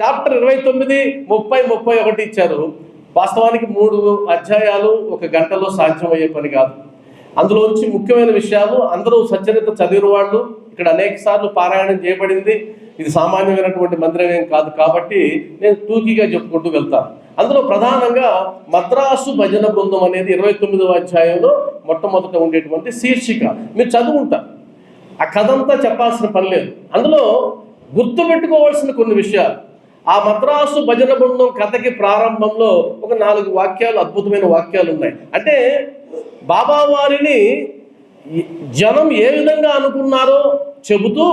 Chapter ఇరవై తొమ్మిది ముప్పై ముప్పై ఒకటి ఇచ్చారు. వాస్తవానికి మూడు అధ్యాయాలు ఒక గంటలో సాధ్యమయ్యే పని కాదు. అందులోంచి ముఖ్యమైన విషయాలు అందరూ సచ్చరిత చదివిన వాళ్ళు ఇక్కడ అనేక సార్లు పారాయణం చేయబడింది. ఇది సామాన్యమైనటువంటి మందిరం ఏం కాదు కాబట్టి నేను టూకీగా చెప్పుకుంటూ వెళ్తాను. అందులో ప్రధానంగా మద్రాసు భజన బృందం అనేది ఇరవై తొమ్మిదవ అధ్యాయంలో మొట్టమొదట ఉండేటువంటి శీర్షిక. మీరు చదువుకుంటారు ఆ కథ అంతా చెప్పాల్సిన పని లేదు. అందులో గుర్తుపెట్టుకోవాల్సిన కొన్ని విషయాలు. ఆ మద్రాసు భజన బృందం కథకి ప్రారంభంలో ఒక నాలుగు వాక్యాలు అద్భుతమైన వాక్యాలు ఉన్నాయి. అంటే బాబా వారిని జనం ఏ విధంగా అనుకున్నారో చెబుతూ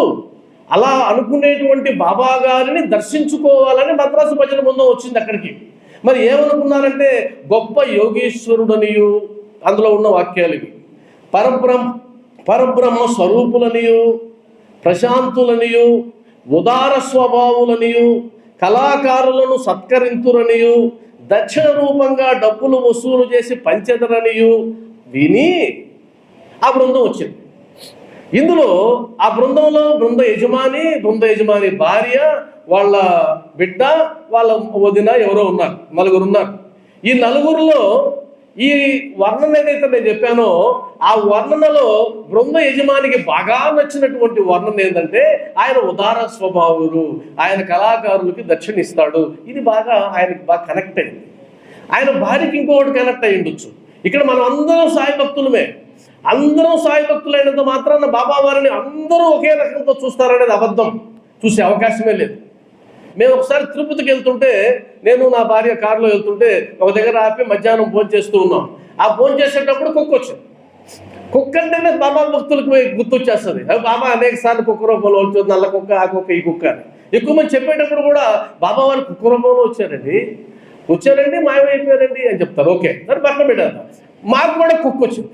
అలా అనుకునేటువంటి బాబా గారిని దర్శించుకోవాలని మద్రాసు భజన బృందం వచ్చింది అక్కడికి. మరి ఏమనుకున్నారంటే గొప్ప యోగేశ్వరుడనియు అందులో ఉన్న వాక్యాలు ఇవి. పరబ్రహ్మ పరబ్రహ్మ స్వరూపులనియు ప్రశాంతులనియు ఉదార స్వభావులనియు కళాకారులను సత్కరింతురనియు దక్షిణ రూపంగా డబ్బులు వసూలు చేసి పంచెదరనియు విని ఆ బృందం వచ్చింది. ఇందులో ఆ బృందంలో బృంద యజమాని బృంద యజమాని భార్య వాళ్ళ బిడ్డ వాళ్ళ వదిన ఎవరో ఉన్నారు నలుగురు ఉన్నారు. ఈ నలుగురిలో ఈ వర్ణన ఏదైతే నేను చెప్పానో ఆ వర్ణనలో బృంద యజమానికి బాగా నచ్చినటువంటి వర్ణన ఏంటంటే ఆయన ఉదార స్వభావులు ఆయన కళాకారులకి దక్షిణ ఇస్తాడు ఇది బాగా ఆయనకి బాగా కనెక్ట్ అయింది. ఆయన భార్యకి ఇంకొకటి కనెక్ట్ అయి ఉండొచ్చు. ఇక్కడ మనం అందరం సాయి భక్తులమే. అందరం సాయి భక్తులైనంత మాత్రాన బాబా వారిని అందరూ ఒకే రకంతో చూస్తారనేది అబద్ధం. చూసే అవకాశమే లేదు. మేము ఒకసారి తిరుపతికి వెళ్తుంటే నేను నా భార్య కారులో వెళ్తుంటే ఒక దగ్గర ఆపి మధ్యాహ్నం భోజనం చేస్తూ ఉన్నాం. ఆ భోజనం చేసేటప్పుడు కుక్క వచ్చింది. కుక్క అంటేనే బాబా భక్తులకు గుర్తొచ్చేస్తుంది. బాబా అనేక సార్లు కుక్క రూపంలో వచ్చింది నల్ల కుక్క ఆ కుక్క ఈ కుక్క అని. ఎక్కువ మంది చెప్పేటప్పుడు కూడా బాబా వాళ్ళు కుక్క రూపంలో వచ్చారండి. వచ్చారండి మాయమైపోయారండి అని చెప్తారు. ఓకే. సరే పక్కన పెట్టారు మాకు కూడా కుక్క వచ్చింది.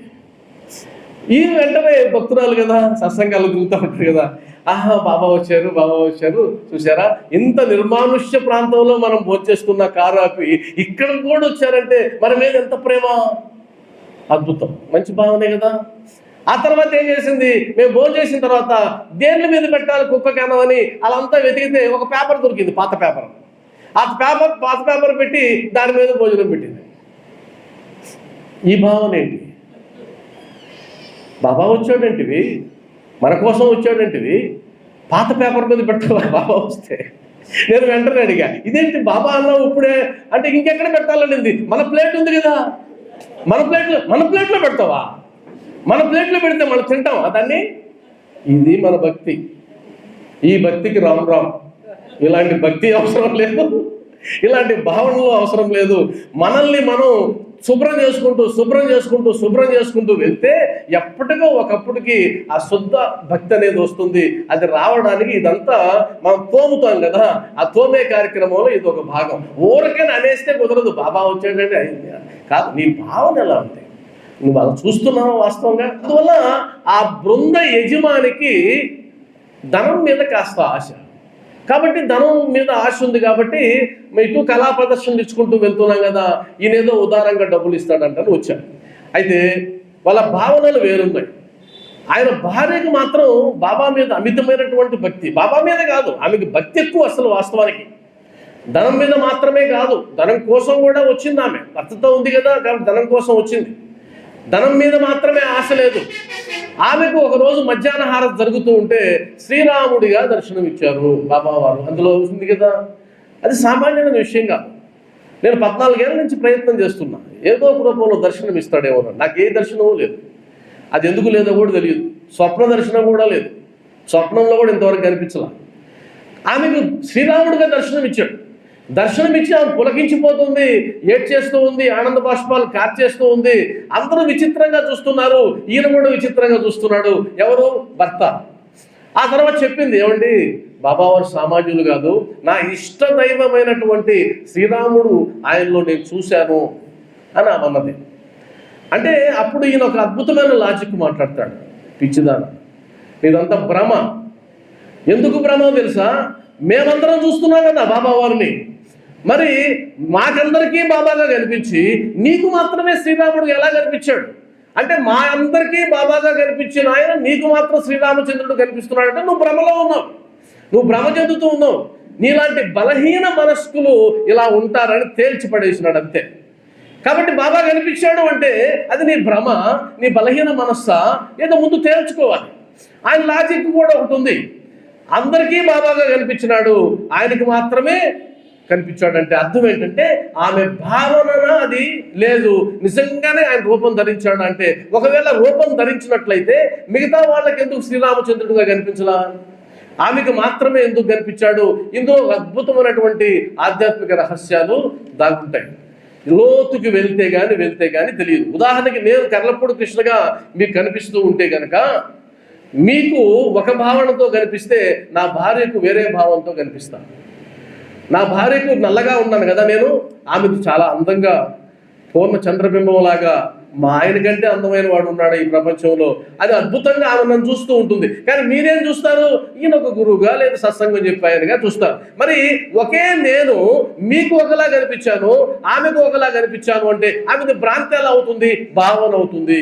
ఈ వెంటనే భక్తురాలు కదా సత్సంగాలు తిరుగుతూ ఉంటారు కదా. ఆహా బాబా వచ్చారు బాబా వచ్చారు. చూసారా ఇంత నిర్మానుష్య ప్రాంతంలో మనం భోజేసుకున్న కారు ఆపి ఇక్కడ కూడా వచ్చారంటే మన మీద ఎంత ప్రేమ? అద్భుతం. మంచి భావనే కదా. ఆ తర్వాత ఏం చేసింది? మేము భోజనం చేసిన తర్వాత దేని మీద పెట్టాలి కుక్క కనమని అలంతా వెతికితే ఒక పేపర్ దొరికింది పాత పేపర్. ఆ పేపర్ పాత పేపర్ పెట్టి దాని మీద భోజనం పెట్టింది. ఈ భావన ఏంటి? బాబా వచ్చాడంటివి మన కోసం వచ్చాడంటివి పాత పేపర్ మీద పెట్టాలి బాబా వస్తే? నేను వెంటనే అడిగా ఇదేంటి బాబా అన్నావు ఇప్పుడే? అంటే ఇంకెక్కడ పెట్టాలనింది మన ప్లేట్ ఉంది కదా. మన ప్లేట్లో మన ప్లేట్లో పెడతావా? మన ప్లేట్లో పెడితే మనం తింటాం దాన్ని? ఇది మన భక్తి. ఈ భక్తికి రామ్ రామ్. ఇలాంటి భక్తి అవసరం లేదు. ఇలాంటి భావనలు అవసరం లేదు. మనల్ని మనం శుభ్రం చేసుకుంటూ శుభ్రం చేసుకుంటూ శుభ్రం చేసుకుంటూ వెళ్తే ఎప్పటికో ఒకప్పటికి ఆ శుద్ధ భక్తి అనేది వస్తుంది. అది రావడానికి ఇదంతా మనం తోముతాం కదా. ఆ తోమే కార్యక్రమంలో ఇది ఒక భాగం. ఊరికైనా అనేస్తే కుదరదు. బాబా వచ్చేటంటే అయింది కాదు నీ భావన ఎలా ఉంది నువ్వు అలా చూస్తున్నావు వాస్తవంగా? అందువల్ల ఆ బృంద యజమానికి ధనం మీద కాస్త ఆశ. కాబట్టి ధనం మీద ఆశ ఉంది కాబట్టి మేము ఇటు కళా ప్రదర్శనలు ఇచ్చుకుంటూ వెళ్తున్నాం కదా ఈయనేదో ఉదారంగా డబ్బులు ఇస్తాడంటని వచ్చాడు అయితే వాళ్ళ భావనలు వేరున్నాయి. ఆయన భార్యకి మాత్రం బాబా మీద అమితమైనటువంటి భక్తి. బాబా మీద కాదు ఆమెకి భక్తి ఎక్కువ అసలు వాస్తవానికి. ధనం మీద మాత్రమే కాదు ధనం కోసం కూడా వచ్చింది ఆమె. భర్తతో ఉంది కదా కాబట్టి ధనం కోసం వచ్చింది. ధనం మీద మాత్రమే ఆశ లేదు. ఆమెకు ఒకరోజు మధ్యాహ్న హారతి జరుగుతూ ఉంటే శ్రీరాముడిగా దర్శనం ఇచ్చారు బాబా వారు అందులో ఉంది కదా? అది సామాన్యమైన విషయం కాదు నేను పద్నాలుగేళ్ళ నుంచి ప్రయత్నం చేస్తున్నా. ఏదో ఒక రూపంలో దర్శనం ఇస్తాడేమో నాకు ఏ దర్శనమూ లేదు. అది ఎందుకు లేదో కూడా తెలియదు. స్వప్న దర్శనం కూడా లేదు. స్వప్నంలో కూడా ఇంతవరకు కనిపించలా. ఆమెకు శ్రీరాముడిగా దర్శనం ఇచ్చాడు దర్శనం ఇచ్చి ఆమె పులకించిపోతుంది ఏడ్చేస్తూ ఉంది ఆనంద బాష్పాలు కార్చేస్తూ ఉంది. అందరూ విచిత్రంగా చూస్తున్నారు ఈయన కూడా విచిత్రంగా చూస్తున్నాడు. ఎవరు? భర్త. ఆ తర్వాత చెప్పింది ఏమండి? బాబావారు సామాన్యులు కాదు నా ఇష్ట దైవమైనటువంటి శ్రీరాముడు ఆయనలో నేను చూశాను అని ఆమె అన్నది. అంటే అప్పుడు ఈయన ఒక అద్భుతమైన లాజిక్ మాట్లాడతాడు పిచ్చిదాన. ఇదంతా భ్రమ. ఎందుకు భ్రమ తెలుసా? మేమందరం చూస్తున్నాం కదా బాబా వారిని. మరి మాకందరికీ బాబాగా కనిపించి నీకు మాత్రమే శ్రీరాముడు ఎలా కనిపించాడు? అంటే మా అందరికీ బాబాగా కనిపించిన ఆయన నీకు మాత్రం శ్రీరామచంద్రుడు కనిపిస్తున్నాడంటే నువ్వు భ్రమలో ఉన్నావు. నువ్వు భ్రమ చెందుతూ ఉన్నావు. నీలాంటి బలహీన మనస్కులు ఇలా ఉంటారని తేల్చి పడేసినాడు అంతే. కాబట్టి బాబా కనిపించాడు అంటే అది నీ భ్రమ నీ బలహీన మనస్సా? ఏదో ముందు తేల్చుకోవాలి. ఆయన లాజిక్ కూడా ఒకటి ఉంది. అందరికీ బాబాగా కనిపించినాడు. ఆయనకి మాత్రమే కనిపించాడంటే అర్థం ఏంటంటే ఆమె భావన అది లేదు. నిజంగానే ఆయన రూపం ధరించాడు అంటే ఒకవేళ రూపం ధరించినట్లయితే మిగతా వాళ్ళకి ఎందుకు శ్రీరామచంద్రుడిగా కనిపించలా? ఆమెకు మాత్రమే ఎందుకు కనిపించాడు? ఇందులో అద్భుతమైనటువంటి ఆధ్యాత్మిక రహస్యాలు దాగుంటాయి. లోతుకి వెళ్తే గాని వెళ్తే గాని తెలియదు. ఉదాహరణకి నేను కర్లపూడి కృష్ణగా మీకు కనిపిస్తూ ఉంటే గనక మీకు ఒక భావనతో కనిపిస్తే నా భార్యకు వేరే భావంతో కనిపిస్తాను నా భార్యకు నల్లగా ఉన్నాను కదా నేను? ఆమెకు చాలా అందంగా పూర్ణ చంద్రబింబంలాగా మా ఆయన కంటే అందమైన వాడు ఉన్నాడు ఈ ప్రపంచంలో. అది అద్భుతంగా ఆమె నన్ను చూస్తూ ఉంటుంది. కానీ మీరేం చూస్తారు ఈయన ఒక గురువుగా లేదా సత్సంగం చెప్పాయనగా చూస్తారు మరి ఒకే నేను మీకు ఒకలా కనిపించాను ఆమెకు ఒకలా కనిపించాను అంటే ఆమెది భ్రాంతి ఎలా అవుతుంది? భావన అవుతుంది.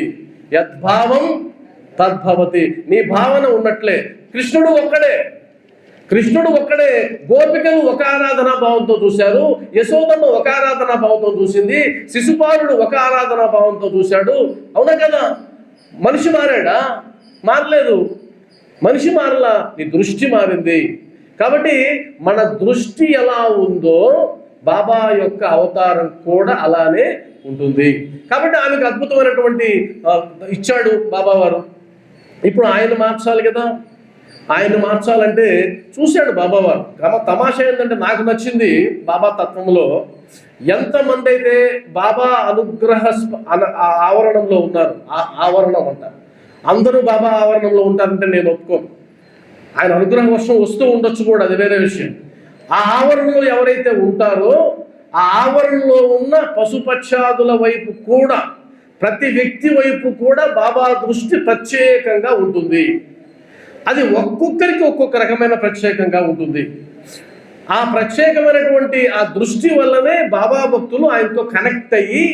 యద్భావం తద్భవతి. నీ భావన ఉన్నట్లే. కృష్ణుడు ఒక్కడే. కృష్ణుడు ఒక్కడే గోపికను ఒక ఆరాధనా భావంతో చూశారు యశోదను ఒక ఆరాధనా భావంతో చూసింది శిశుపాలుడు ఒక ఆరాధనా భావంతో చూశాడు. అవునా కదా? మనిషి మారాడా? మారలేదు. మనిషి మారలా నీ దృష్టి మారింది. కాబట్టి మన దృష్టి ఎలా ఉందో బాబా యొక్క అవతారం కూడా అలానే ఉంటుంది. కాబట్టి ఆమెకు అద్భుతమైనటువంటి ఇచ్చాడు బాబా వారు ఇప్పుడు ఆయన మార్చాలి కదా. ఆయన మార్చాలంటే చూశాడు బాబావారు. కామ తమాషా ఏంటంటే నాకు నచ్చింది బాబా తత్వంలో. ఎంతమంది అయితే బాబా అనుగ్రహ అన- ఆ ఆవరణంలో ఉన్నారు ఆ ఆవరణం అంటారు అందరూ బాబా ఆవరణంలో ఉంటారంటే నేను ఒప్పుకోను. ఆయన అనుగ్రహ వర్షం వస్తూ ఉండొచ్చు కూడా అది వేరే విషయం. ఆ ఆవరణలో ఎవరైతే ఉంటారో ఆ ఆవరణలో ఉన్న పశుపక్షాదుల వైపు కూడా ప్రతి వ్యక్తి వైపు కూడా బాబా దృష్టి ప్రత్యేకంగా ఉంటుంది. అది ఒక్కొక్కరికి ఒక్కొక్క రకమైన ప్రత్యేకంగా ఉంటుంది. ఆ ప్రత్యేకమైనటువంటి ఆ దృష్టి వల్లనే బాబా భక్తులు ఆయనతో కనెక్ట్ అయ్యి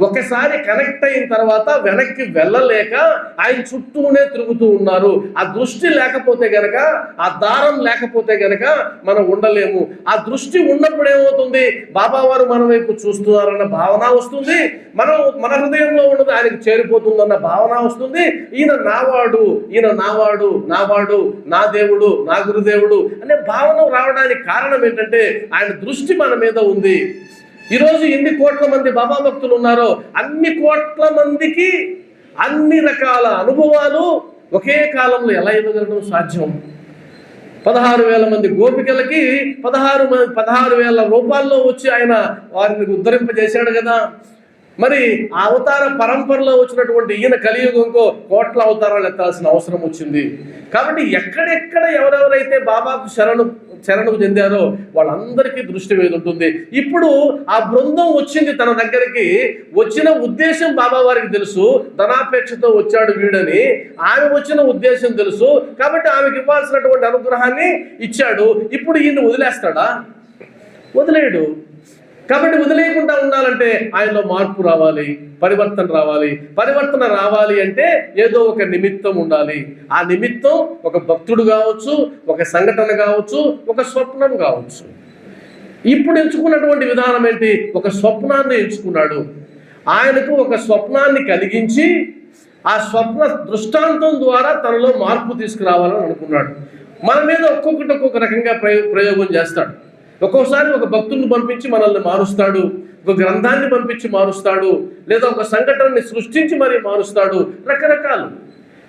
ఒకసారి కనెక్ట్ అయిన తర్వాత వెనక్కి వెళ్ళలేక ఆయన చుట్టూనే తిరుగుతూ ఉన్నారు. ఆ దృష్టి లేకపోతే గనక ఆ దారం లేకపోతే గనక మనం ఉండలేము. ఆ దృష్టి ఉన్నప్పుడు ఏమవుతుంది? బాబా వారు మన వైపు చూస్తున్నారన్న భావన వస్తుంది. మనం మన హృదయంలో ఉన్నది ఆయనకు చేరిపోతుందన్న భావన వస్తుంది. ఈయన నావాడు ఈయన నావాడు నావాడు నా దేవుడు నా గురుదేవుడు అనే భావన రావడానికి కారణం ఏంటంటే ఆయన దృష్టి మన మీద ఉంది. ఈరోజు ఎన్ని కోట్ల మంది బాబా భక్తులు ఉన్నారో అన్ని కోట్ల మందికి అన్ని రకాల అనుభవాలు ఒకే కాలంలో ఎలా ఇవ్వగలడం సాధ్యం? పదహారు వేల మంది గోపికలకి పదహారు మంది పదహారు వేల రూపాల్లో వచ్చి ఆయన వారిని ఉద్ధరింపజేశాడు కదా. మరి అవతార పరంపరలో వచ్చినటువంటి ఈయన కలియుగంకో కోట్ల అవతారాలు ఎత్తాల్సిన అవసరం వచ్చింది. కాబట్టి ఎక్కడెక్కడ ఎవరెవరైతే బాబాకు శరణు శరణు చెందారో వాళ్ళందరికీ దృష్టి మీద ఉంటుంది. ఇప్పుడు ఆ బృందం వచ్చింది తన దగ్గరికి. వచ్చిన ఉద్దేశం బాబా వారికి తెలుసు. ధనాపేక్షతో వచ్చాడు వీడని. ఆమె వచ్చిన ఉద్దేశం తెలుసు. కాబట్టి ఆమెకి ఇవ్వాల్సినటువంటి అనుగ్రహాన్ని ఇచ్చాడు. ఇప్పుడు ఈయన వదిలేస్తాడా? వదిలేడు. కాబట్టి వదిలేయకుండా ఉండాలంటే ఆయనలో మార్పు రావాలి పరివర్తన రావాలి. పరివర్తన రావాలి అంటే ఏదో ఒక నిమిత్తం ఉండాలి. ఆ నిమిత్తం ఒక భక్తుడు కావచ్చు ఒక సంఘటన కావచ్చు ఒక స్వప్నం కావచ్చు. ఇప్పుడు ఎంచుకున్నటువంటి విధానం ఏంటి? ఒక స్వప్నాన్ని ఎంచుకున్నాడు. ఆయనకు ఒక స్వప్నాన్ని కలిగించి ఆ స్వప్న దృష్టాంతం ద్వారా తనలో మార్పు తీసుకురావాలని అనుకున్నాడు. మన మీద ఒక్కొక్కటి ఒక్కొక్క రకంగా ప్రయో ప్రయోగం చేస్తాడు. ఒక్కోసారి ఒక భక్తుల్ని పంపించి మనల్ని మారుస్తాడు ఒక గ్రంథాన్ని పంపించి మారుస్తాడు లేదా ఒక సంఘటనని సృష్టించి మరీ మారుస్తాడు రకరకాలు.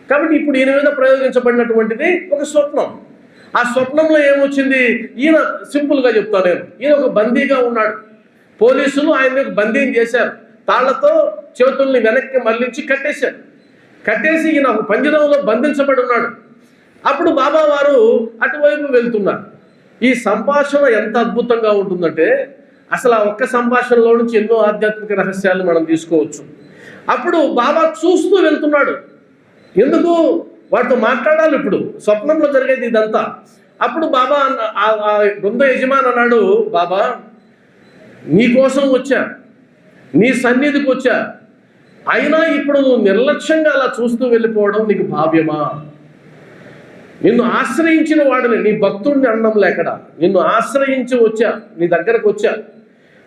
కాబట్టి ఇప్పుడు ఈయన మీద ప్రయోగించబడినటువంటిది ఒక స్వప్నం. ఆ స్వప్నంలో ఏమొచ్చింది? ఈయన సింపుల్గా చెప్తా నేను. ఈయన ఒక బందీగా ఉన్నాడు. పోలీసులు ఆయన్ని బందీని చేశారు. తాళ్ళతో చేతుల్ని వెనక్కి మళ్ళించి కట్టేశారు. కట్టేసి ఈయన ఒక పంజరంలో బంధించబడి ఉన్నాడు. అప్పుడు బాబా వారు అటువైపు వెళ్తున్నారు. ఈ సంభాషణ ఎంత అద్భుతంగా ఉంటుందంటే అసలు ఆ ఒక్క సంభాషణలో నుంచి ఎన్నో ఆధ్యాత్మిక రహస్యాలు మనం తీసుకోవచ్చు. అప్పుడు బాబా చూస్తూ వెళ్తున్నాడు. ఎందుకు? వాటితో మాట్లాడాలి ఇప్పుడు. స్వప్నంలో జరిగేది ఇదంతా. అప్పుడు బాబా ఆ- బృంద యజమాని అన్నాడు బాబా నీకోసం వచ్చా? నీ సన్నిధికి వచ్చా? అయినా ఇప్పుడు నువ్వు నిర్లక్ష్యంగా అలా చూస్తూ వెళ్ళిపోవడం నీకు భావ్యమా? నిన్ను ఆశ్రయించిన వాడిని నీ భక్తుడిని అన్నం లేకడ? నిన్ను ఆశ్రయించి వచ్చా? నీ దగ్గరకు వచ్చా?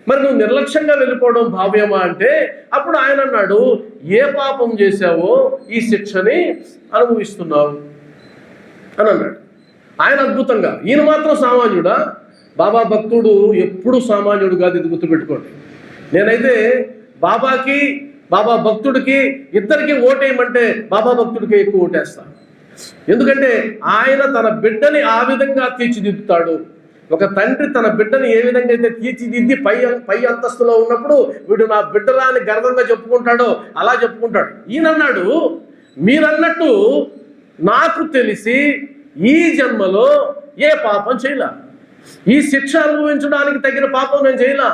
మరి నువ్వు నిర్లక్ష్యంగా వెళ్ళిపోవడం భావ్యమా అంటే అప్పుడు ఆయన అన్నాడు ఏ పాపం చేశావో ఈ శిక్షని అనుభవిస్తున్నావు? అని అన్నాడు. ఆయన అద్భుతంగా ఈయన మాత్రం సామాన్యుడా? బాబా భక్తుడు ఎప్పుడు సామాన్యుడు కాదు ఇది గుర్తుపెట్టుకోండి. నేనైతే బాబాకి బాబా భక్తుడికి ఇద్దరికి ఓటేయమంటే బాబా భక్తుడికి ఎక్కువ ఓటేస్తాను ఎందుకంటే ఆయన తన బిడ్డని ఆ విధంగా తీర్చిదిద్దుతాడు. ఒక తండ్రి తన బిడ్డని ఏ విధంగా అయితే తీర్చిదిద్ది పై పై అంతస్తులో ఉన్నప్పుడు వీడు నా బిడ్డరా అని గర్వంగా చెప్పుకుంటాడో అలా చెప్పుకుంటాడు. ఈయనన్నాడు మీరన్నట్టు నాకు తెలిసి ఈ జన్మలో ఏ పాపం చేయలే. ఈ శిక్ష అనుభవించడానికి తగిన పాపం నేను చేయలే.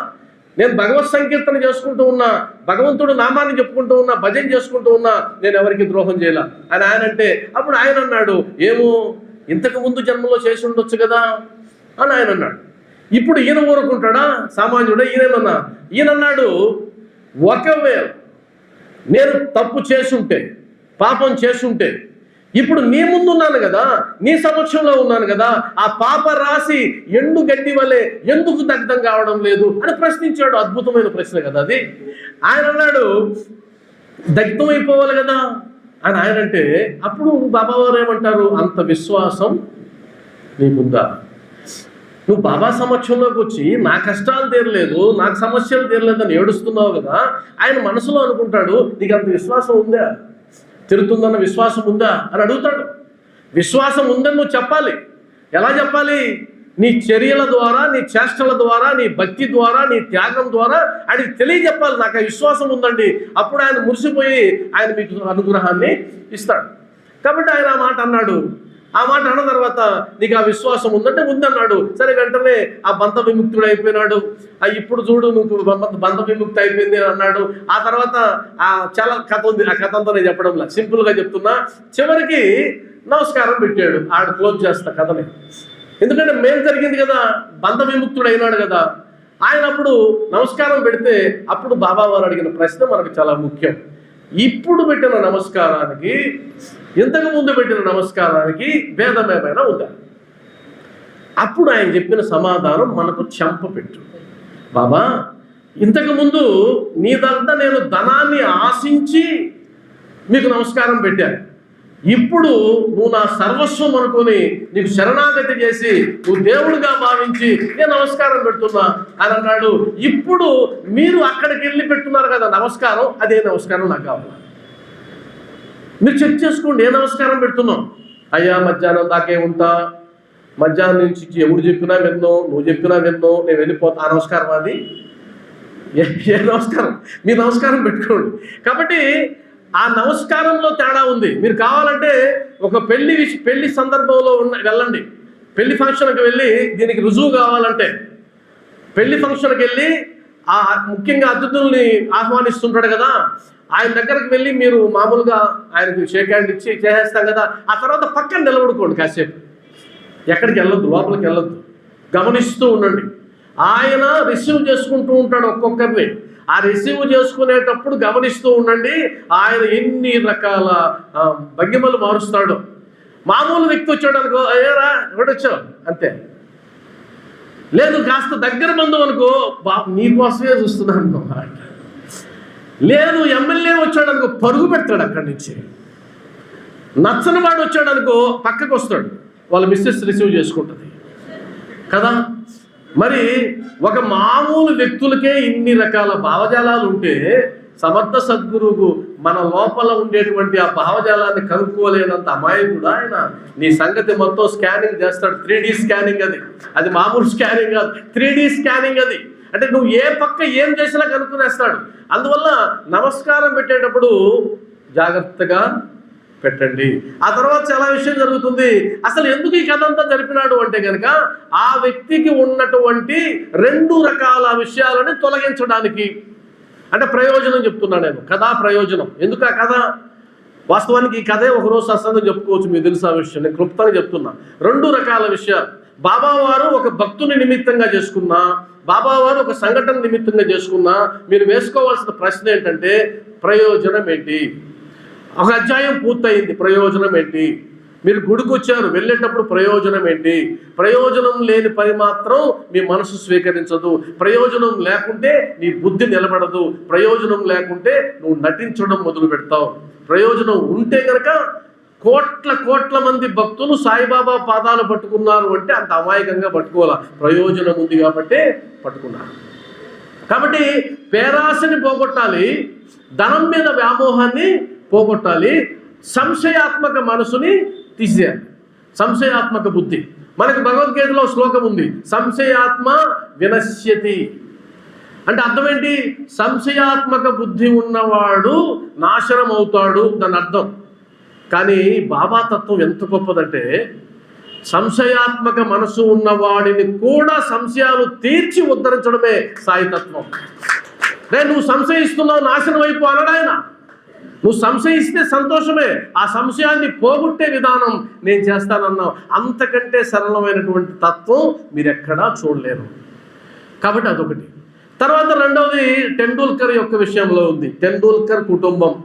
నేను భగవత్ సంకీర్తన చేసుకుంటూ ఉన్నా భగవంతుడు నామాన్ని చెప్పుకుంటూ ఉన్నా భజన చేసుకుంటూ ఉన్నా నేను ఎవరికి ద్రోహం చేయలా? అని ఆయన అంటే అప్పుడు ఆయన అన్నాడు ఏమో ఇంతకు ముందు జన్మలో చేసి ఉండొచ్చు కదా? అని ఆయన అన్నాడు. ఇప్పుడు ఈయన ఊరుకుంటాడా? సామాన్యుడా ఈయనేమన్నా? ఈయన అన్నాడు ఒకవేళ నేను తప్పు చేసుంటే పాపం చేసుంటే ఇప్పుడు నీ ముందు ఉన్నాను కదా నీ సమక్షంలో ఉన్నాను కదా ఆ పాప రాసి ఎండు గడ్డి వలె ఎందుకు దగ్ధం కావడం లేదు అని ప్రశ్నించాడు అద్భుతమైన ప్రశ్న కదా అది. ఆయన అన్నాడు దగ్ధం అయిపోవాలి కదా. అని ఆయన అంటే అప్పుడు బాబావారు ఏమంటారు? అంత విశ్వాసం నీకుందా? నువ్వు బాబా సమక్షంలోకి వచ్చి నా కష్టాలు తీరలేదు నాకు సమస్యలు తీరలేదని ఏడుస్తున్నావు కదా. ఆయన మనసులో అనుకుంటాడు నీకు అంత విశ్వాసం ఉందా? తిరుగుతుందన్న విశ్వాసం ఉందా అని అడుగుతాడు. విశ్వాసం ఉందని నువ్వు చెప్పాలి. ఎలా చెప్పాలి? నీ చర్యల ద్వారా నీ చేష్టల ద్వారా నీ భక్తి ద్వారా నీ త్యాగం ద్వారా ఆయనకి తెలియజెప్పాలి. నాకు ఆ విశ్వాసం ఉందండి. అప్పుడు ఆయన మురిసిపోయి ఆయన మీకు అనుగ్రహాన్ని ఇస్తాడు. కాబట్టి ఆయన ఆ మాట అన్నాడు. ఆ మాట అన్న తర్వాత నీకు ఆ విశ్వాసం ఉందంటే ఉందన్నాడు. సరే వెంటనే ఆ బంధ విముక్తుడు అయిపోయినాడు. ఆ ఇప్పుడు చూడు నువ్వు బంధ- విముక్తి అయిపోయింది అని అన్నాడు. ఆ తర్వాత ఆ చాలా కథ ఉంది. ఆ కథ అంతా నేను చెప్పడంలా లేదు. సింపుల్గా చెప్తున్నా. చివరికి నమస్కారం పెట్టాడు. ఆడు క్లోజ్ చేస్తా కథని. ఎందుకంటే మేలు జరిగింది కదా. బంధ విముక్తుడు అయినాడు కదా. ఆయన అప్పుడు నమస్కారం పెడితే అప్పుడు బాబా వారు అడిగిన ప్రశ్న మనకు చాలా ముఖ్యం. ఇప్పుడు పెట్టిన నమస్కారానికి ఇంతకు ముందు పెట్టిన నమస్కారానికి భేదమేమైనా ఉందా? అప్పుడు ఆయన చెప్పిన సమాధానం మనకు చెంప పెట్టు. బాబా ఇంతకుముందు నీ దగ్గర నేను ధనాన్ని ఆశించి మీకు నమస్కారం పెట్టాను. ఇప్పుడు నువ్వు నా సర్వస్వం అనుకొని నీకు శరణాగతి చేసి నువ్వు దేవుడిగా భావించి నేను నమస్కారం పెడుతున్నా అని అన్నాడు. ఇప్పుడు మీరు అక్కడికి వెళ్ళి పెట్టున్నారు కదా నమస్కారం అదే నమస్కారం నాకు కావాలి. మీరు చెక్ చేసుకోండి ఏ నమస్కారం పెడుతున్నాం అయ్యా మధ్యాహ్నం దాకే ఉంటా మధ్యాహ్నం నుంచి ఎవడు చెప్పినా విన్నో నువ్వు చెప్పినా విన్నో నేను వెళ్ళిపోతా. ఆ నమస్కారం అది? ఏ నమస్కారం? మీ నమస్కారం పెట్టుకోండి. కాబట్టి ఆ నమస్కారంలో తేడా ఉంది. మీరు కావాలంటే ఒక పెళ్ళి విషయం పెళ్ళి సందర్భంలో ఉన్న వెళ్ళండి. పెళ్ళి ఫంక్షన్కి వెళ్ళి దీనికి రుజువు కావాలంటే. పెళ్ళి ఫంక్షన్కి వెళ్ళి ఆ ముఖ్యంగా అతిథుల్ని ఆహ్వానిస్తుంటాడు కదా. ఆయన దగ్గరికి వెళ్ళి మీరు మామూలుగా ఆయనకు షేక్ హ్యాండ్ ఇచ్చి చేసేస్తాం కదా. ఆ తర్వాత పక్కన నిలబడుకోండి కాసేపు. ఎక్కడికి వెళ్ళొద్దు లోపలికి వెళ్ళొద్దు. గమనిస్తూ ఉండండి. ఆయన రిసీవ్ చేసుకుంటూ ఉంటాడు ఒక్కొక్కరిని. ఆ రిసీవ్ చేసుకునేటప్పుడు గమనిస్తూ ఉండండి ఆయన ఎన్ని రకాల భంగిమలు మారుస్తాడు. మామూలు వ్యక్తి వచ్చాడు అనుకో అయ్యారా ఎవడొచ్చావు? అంతే. లేదు కాస్త దగ్గర బంధువు అనుకో బా నీకోసమే చూస్తున్నాను అనుకో లేదు ఎమ్మెల్యే వచ్చాడు అనుకో పరుగు పెడతాడు అక్కడి నుంచి. నచ్చని వాడు వచ్చాడు అనుకో పక్కకు వస్తాడు వాళ్ళ మిస్సెస్ రిసీవ్ చేసుకుంటుంది. కదా? మరి ఒక మామూలు వ్యక్తులకే ఇన్ని రకాల భావజాలాలు ఉంటే సమర్థ సద్గురువు మన లోపల ఉండేటువంటి ఆ భావజాలాన్ని కనుక్కోలేనంత అమాయకుడు ఆయన. నీ సంగతి మొత్తం స్కానింగ్ చేస్తాడు. త్రీ స్కానింగ్ అది. అది మామూలు స్కానింగ్ కాదు. త్రీ స్కానింగ్ అది. అంటే నువ్వు ఏ పక్క ఏం చేసినా కనుక్కునేస్తాడు. అందువల్ల నమస్కారం పెట్టేటప్పుడు జాగ్రత్తగా పెట్టండి. ఆ తర్వాత చాలా విషయం జరుగుతుంది. అసలు ఎందుకు ఈ కథ అంతా జరిపినాడు అంటే కనుక ఆ వ్యక్తికి ఉన్నటువంటి రెండు రకాల విషయాలని తొలగించడానికి. అంటే ప్రయోజనం చెప్తున్నా నేను. కథా ప్రయోజనం. ఎందుకు ఆ కథ? వాస్తవానికి ఈ కథే ఒకరోజు సత్సంగం చెప్పుకోవచ్చు మీకు తెలుసు ఆ విషయం. నేను క్లుప్తంగా చెప్తున్నా. రెండు రకాల విషయాలు. బాబావారు ఒక భక్తుని నిమిత్తంగా చేసుకున్నా బాబావారు ఒక సంఘటన నిమిత్తంగా చేసుకున్నా మీరు వేసుకోవాల్సిన ప్రశ్న ఏంటంటే ప్రయోజనం ఏంటి? ఒక అధ్యాయం పూర్తయింది. ప్రయోజనం ఏంటి? మీరు గుడికి వచ్చారు వెళ్ళేటప్పుడు ప్రయోజనం ఏంటి? ప్రయోజనం లేని పని మాత్రం మీ మనసు స్వీకరించదు. ప్రయోజనం లేకుంటే నీ బుద్ధి నిలబడదు. ప్రయోజనం లేకుంటే నువ్వు నటించడం మొదలు పెడతావు. ప్రయోజనం ఉంటే గనక కోట్ల కోట్ల మంది భక్తులు సాయిబాబా పాదాలు పట్టుకున్నారు అంటే అంత అమాయకంగా పట్టుకోవాల? ప్రయోజనం ఉంది కాబట్టి పట్టుకున్నారు. కాబట్టి పేరాశని పోగొట్టాలి. ధనం మీద వ్యామోహాన్ని పోగొట్టాలి. సంశయాత్మక మనసుని తీసేయాలి. సంశయాత్మక బుద్ధి. మనకి భగవద్గీతలో శ్లోకం ఉంది. సంశయాత్మ వినశ్యతి. అంటే అర్థం ఏంటి సంశయాత్మక బుద్ధి ఉన్నవాడు నాశనం అవుతాడు దాని అర్థం. కానీ బాబా తత్వం ఎంత గొప్పదంటే సంశయాత్మక మనసు ఉన్నవాడిని కూడా సంశయాలు తీర్చి ఉద్ధరించడమే సాయితత్వం రే నువ్వు సంశయిస్తున్నావు నాశనం అయిపో అనడాయన నువ్వు సంశయిస్తే సంతోషమే. ఆ సంశయాన్ని పోగొట్టే విధానం నేను చేస్తానన్నావు. అంతకంటే సరళమైనటువంటి తత్వం మీరు ఎక్కడా చూడలేరు. కాబట్టి అదొకటి. తర్వాత రెండవది టెండూల్కర్ యొక్క విషయంలో ఉంది. టెండూల్కర్ కుటుంబం.